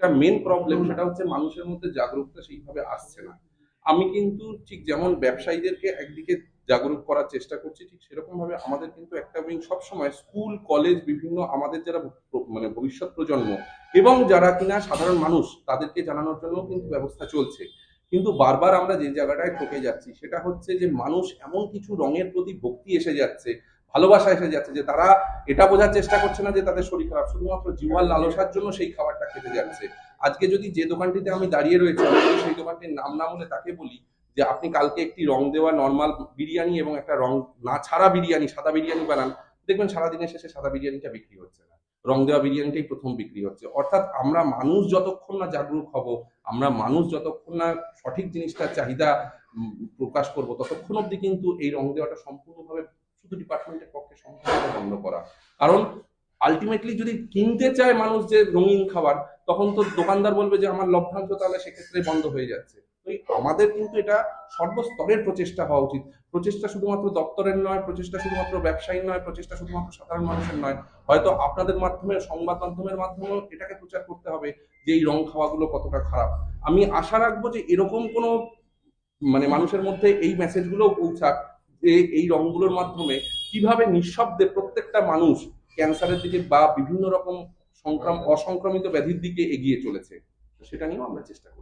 একটা main problem সেটা হচ্ছে মানুষের মধ্যে জাগরুকতা সেইভাবে আসছে না। আমি কিন্তু ঠিক যেমন ব্যবসায়ীদেরকে একদিকে জাগরুক করার চেষ্টা করছি, ঠিক সেরকম ভাবে আমাদের কিন্তু একটা উইং সবসময় স্কুল কলেজ বিভিন্ন আমাদের যারা মানে ভবিষ্যৎ প্রজন্ম এবং যারা কিনা সাধারণ মানুষ তাদেরকে জানানোর জন্য কিন্তু ব্যবস্থা চলছে। কিন্তু বারবার আমরা যে জায়গাটায় ঠকে যাচ্ছি সেটা হচ্ছে যে মানুষ এমন কিছু রঙের প্রতি ভক্তি এসে যাচ্ছে ভালোবাসা এসে যাচ্ছে, যে তারা এটা বোঝার চেষ্টা করছে না যে তাদের শরীর খারাপ। শুধুমাত্র জীবন লালসার জন্য সেই খাবারটা খেতে যাচ্ছে। আজকে যদি যে দোকানটিতে আমি দাঁড়িয়ে রয়েছি সেই দোকানটির নাম না বলে তাকে বলি, যে আপনি কালকে একটি রং দেওয়া নর্মাল বিরিয়ানি এবং একটা রং না ছাড়া বিরিয়ানি, সাদা বিরিয়ানি বানান, দেখবেন সারাদিনের শেষে সাদা বিরিয়ানিটা বিক্রি হচ্ছে না। রং দেওয়া বিরিয়ানিটাই প্রথম বিক্রি হচ্ছে। অর্থাৎ আমরা মানুষ যতক্ষণ না জাগরুক হব, আমরা মানুষ যতক্ষণ না সঠিক জিনিসটার চাহিদা প্রকাশ করব, ততক্ষণ অবধি কিন্তু এই রং দেওয়াটা সম্পূর্ণভাবে শুধু ডিপার্টমেন্টের পক্ষে সম্পূর্ণভাবে বন্ধ করা। কারণ আলটিমেটলি যদি কিনতে চায় মানুষ যে রঙিন খাবার, তখন তো দোকানদার বলবে যে, আমার লভ্যাংশ তাহলে সেক্ষেত্রে বন্ধ হয়ে যাচ্ছে। তো আমাদের কিন্তু এটা সর্বস্তরের প্রচেষ্টা হওয়া উচিত। প্রচেষ্টা শুধুমাত্র দপ্তরের নয়, প্রচেষ্টা শুধুমাত্র ব্যবসায়ী নয়, প্রচেষ্টা শুধুমাত্র সাধারণ মানুষের নয়। হয়তো আপনাদের মাধ্যমে, সংবাদ মাধ্যমের মাধ্যমেও এটাকে প্রচার করতে হবে যে, এই রং খাওয়াগুলো কতটা খারাপ। আমি আশা রাখব যে, এরকম কোনো মানে মানুষের মধ্যে এই মেসেজগুলো পৌঁছাক। যে এই রংগুলোর মাধ্যমে কীভাবে নিঃশব্দে প্রত্যেকটা মানুষ ক্যান্সারের দিকে বা বিভিন্ন রকম সংক্রাম, অসংক্রামিত ব্যাধির দিকে এগিয়ে চলেছে। সেটা নিয়েও আমরা চেষ্টা করছি